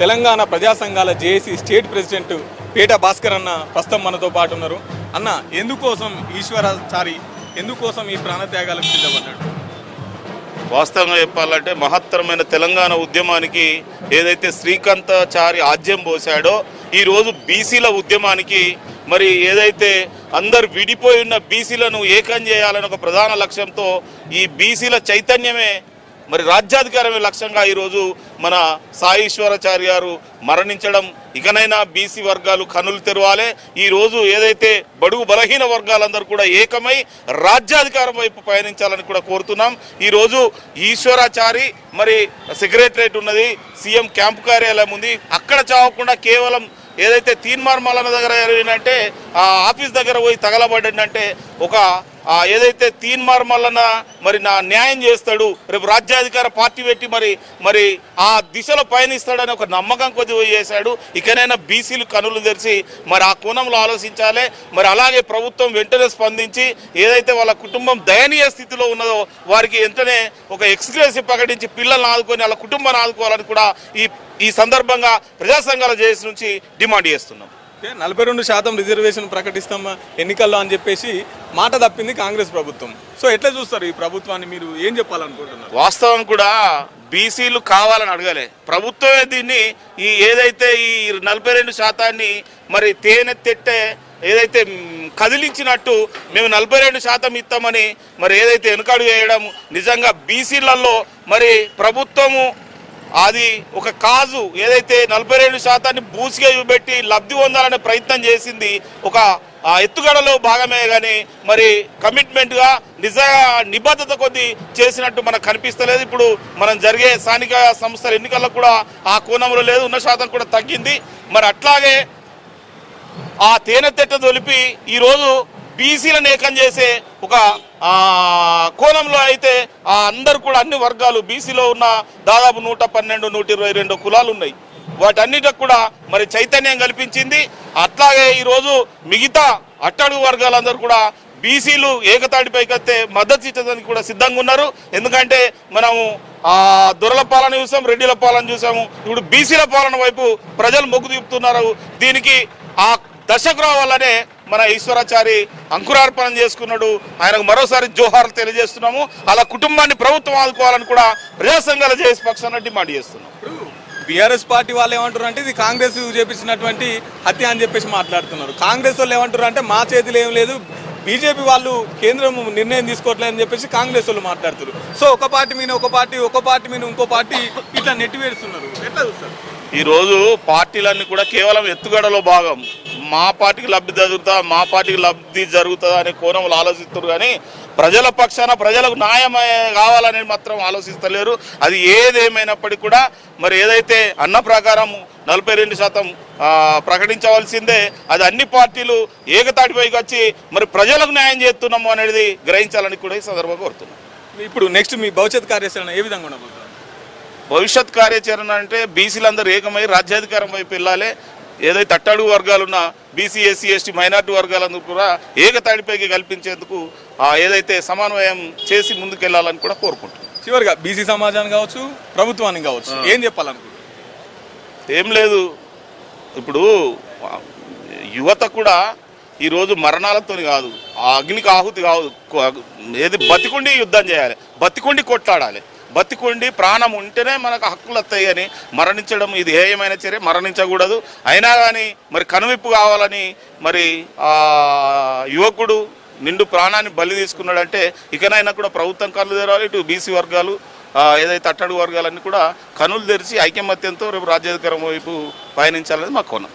తెలంగాణ ప్రజా సంఘాల JAC state president Peta Bhaskar అన్న ప్రస్తుతం మనతో పాటు ఉన్నారు. అన్న ఎందుకోసం ఈశ్వరాచారి ఎందుకోసం ఈ ప్రాణత్యాగాలకు సిద్ధపడ్డాడు వాస్తవంగా చెప్పాలంటే మహత్తరమైన తెలంగాణ ఉద్యమానికి ఏదైతే శ్రీకాంతాచారి ఆజ్యం పోశాడో ఈరోజు బీసీల ఉద్యమానికి మరి ఏదైతే అందరు విడిపోయి ఉన్న బీసీలను ఏకం చేయాలని ఒక ప్రధాన లక్ష్యంతో ఈ బీసీల చైతన్యమే మరి రాజ్యాధికారమే లక్ష్యంగా ఈరోజు మన సాయిశ్వరాచారి గారు మరణించడం. ఇకనైనా బీసీ వర్గాలు కనులు తెరవాలే. ఈరోజు ఏదైతే బడుగు బలహీన వర్గాలందరూ కూడా ఏకమై రాజ్యాధికారం వైపు పయనించాలని కూడా కోరుతున్నాం. ఈరోజు ఈశ్వరాచారి మరి సెక్రటరేట్ ఉన్నది సీఎం క్యాంపు కార్యాలయం ఉంది. అక్కడ చావకుండా కేవలం ఏదైతే తీన్మార్ మల్లన్న దగ్గర జరిగినంటే ఆ ఆఫీస్ దగ్గర పోయి తగలబడిందంటే ఒక ఏదైతే తీన్మార్ మల్లన్న మరి నా న్యాయం చేస్తాడు రేపు రాజ్యాధికార పార్టీ పెట్టి మరి మరి ఆ దిశలో పయనిస్తాడని ఒక నమ్మకం కొద్ది చేశాడు. ఇకనైనా బీసీలు కనులు తెరిచి మరి ఆ కోణంలో ఆలోచించాలి. మరి అలాగే ప్రభుత్వం వెంటనే స్పందించి ఏదైతే వాళ్ళ కుటుంబం దయనీయ స్థితిలో ఉన్నదో వారికి వెంటనే ఒక ఎక్స్గ్రేసి ప్రకటించి పిల్లల్ని ఆదుకొని వాళ్ళ కుటుంబాన్ని ఆదుకోవాలని కూడా ఈ ఈ సందర్భంగా ప్రజా సంఘాల జేఏసీ నుంచి డిమాండ్ చేస్తున్నాం. నలభై రెండు శాతం రిజర్వేషన్ ప్రకటిస్తాం ఎన్నికల్లో అని చెప్పేసి మాట తప్పింది కాంగ్రెస్ ప్రభుత్వం. సో ఎట్లా చూస్తారు ఈ ప్రభుత్వాన్ని మీరు? ఏం చెప్పాలనుకుంటున్నారు? వాస్తవం కూడా బీసీలు కావాలని అడగలే. ప్రభుత్వమే దీన్ని ఈ ఏదైతే ఈ నలభై రెండు శాతాన్ని మరి తేనె తెట్టే ఏదైతే కదిలించినట్టు మేము నలభై రెండు శాతం ఇస్తామని మరి ఏదైతే వెనుకడుగు వేయడం నిజంగా బీసీలలో మరి ప్రభుత్వము అది ఒక కాజు ఏదైతే నలభై రెండు శాతాన్ని బూసిగా చూపెట్టి లబ్ధి పొందాలనే ప్రయత్నం చేసింది ఒక ఆ ఎత్తుగడలో భాగమే కానీ మరి కమిట్మెంట్గా నిజ నిబద్ధత కొద్ది చేసినట్టు మనకు కనిపిస్తలేదు. ఇప్పుడు మనం జరిగే స్థానిక సంస్థల ఎన్నికల్లో కూడా ఆ కోణంలో లేదు ఉన్న శాతం కూడా తగ్గింది. మరి అట్లాగే ఆ తేనె తెట్ట తొలిపి ఈరోజు బీసీలను ఏకం చేసే ఒక కోణంలో అయితే ఆ అందరు కూడా అన్ని వర్గాలు బీసీలో ఉన్న దాదాపు నూట పన్నెండు నూట ఇరవై రెండు కులాలు ఉన్నాయి. వాటన్నిటికి కూడా మరి చైతన్యం కల్పించింది. అట్లాగే ఈరోజు మిగతా అట్టడుగు వర్గాలందరూ కూడా బీసీలు ఏకతాటిపైకి వస్తే మద్దతు ఇచ్చడానికి కూడా సిద్ధంగా ఉన్నారు. ఎందుకంటే మనము ఆ దొరల పాలన చూసాం రెడ్డిల పాలన చూసాము. ఇప్పుడు బీసీల పాలన వైపు ప్రజలు మొగ్గు చూపుతున్నారు. దీనికి ఆ దశకు రావాలనే మన ఈశ్వరాచారి అంకురార్పణం చేసుకున్నాడు. ఆయనకు మరోసారి జోహార్లు తెలియజేస్తున్నాము. అలా కుటుంబాన్ని ప్రభుత్వం ఆదుకోవాలని కూడా ప్రజా సంఘాల చేసి పక్షాన డిమాండ్ చేస్తున్నాం. బీఆర్ఎస్ పార్టీ వాళ్ళు ఏమంటారు అంటే ఇది కాంగ్రెస్ చేపించినటువంటి హత్య అని చెప్పేసి మాట్లాడుతున్నారు. కాంగ్రెస్ వాళ్ళు ఏమంటారు అంటే మా చేతిలో ఏం లేదు బీజేపీ వాళ్ళు కేంద్రం నిర్ణయం తీసుకోవట్లేదు అని చెప్పేసి కాంగ్రెస్ వాళ్ళు మాట్లాడుతారు సో ఒక పార్టీ మీద ఒక పార్టీ ఒక పార్టీ మీద ఇంకో పార్టీ ఇట్లా నెట్టివేస్తున్నారు. ఎట్లా చూస్తారు? ఈరోజు పార్టీలన్నీ కూడా కేవలం ఎత్తుగడలో భాగం. మా పార్టీకి లబ్ధి జరుగుతా మా పార్టీకి లబ్ధి జరుగుతుందా అనే కోణంలో ఆలోచిస్తారు కానీ ప్రజల పక్షాన ప్రజలకు న్యాయం కావాలని మాత్రం ఆలోచిస్తలేరు. అది ఏదేమైనప్పటికీ కూడా మరి ఏదైతే అన్న ప్రకారం నలభై రెండు శాతం ప్రకటించవలసిందే అది అన్ని పార్టీలు ఏకతాటిపైకి వచ్చి మరి ప్రజలకు న్యాయం చేస్తున్నాము అనేది గ్రహించాలని కూడా ఈ సందర్భంగా కోరుతున్నాం. ఇప్పుడు నెక్స్ట్ మీ భవిష్యత్ కార్యాచరణ ఏ విధంగా ఉండబోతుంది? భవిష్యత్ కార్యాచరణ అంటే బీసీలందరూ ఏకమై రాజ్యాధికారం వైపు వెళ్ళాలి. ఏదైతే అట్టడుగు వర్గాలున్న బీసీ ఎస్సీ ఎస్టీ మైనార్టీ వర్గాలందరూ కూడా ఏకతాడిపైకి కల్పించేందుకు ఆ ఏదైతే సమన్వయం చేసి ముందుకెళ్ళాలని కూడా కోరుకుంటున్నాం. చివరిగా బీసీ సమాజానికి కావచ్చు ప్రభుత్వానికి కావచ్చు ఏం చెప్పాలనుకుంటున్నారు? ఏం లేదు. ఇప్పుడు యువత కూడా ఈరోజు మరణాలతో కాదు ఆ అగ్నికి ఆహుతి కాదు ఏది బతికుండి యుద్ధం చేయాలి బతికుండి కొట్లాడాలి. బతికుండి ప్రాణం ఉంటేనే మనకు హక్కులు వస్తాయని మరణించడం ఇది ఏయమైన చర్య మరణించకూడదు. అయినా కానీ మరి కనువిప్పు కావాలని మరి యువకుడు నిండు ప్రాణాన్ని బలి తీసుకున్నాడంటే ఇకనైనా కూడా ప్రభుత్వం కళ్ళు తెరవాలి ఇటు బీసీ వర్గాలు ఏదైతే అట్టడుగు వర్గాలన్నీ కూడా కనులు తెరిచి ఐకమత్యంతో రేపు రాజ్యాధికారం వైపు పయనించాలనేది మా కోణం.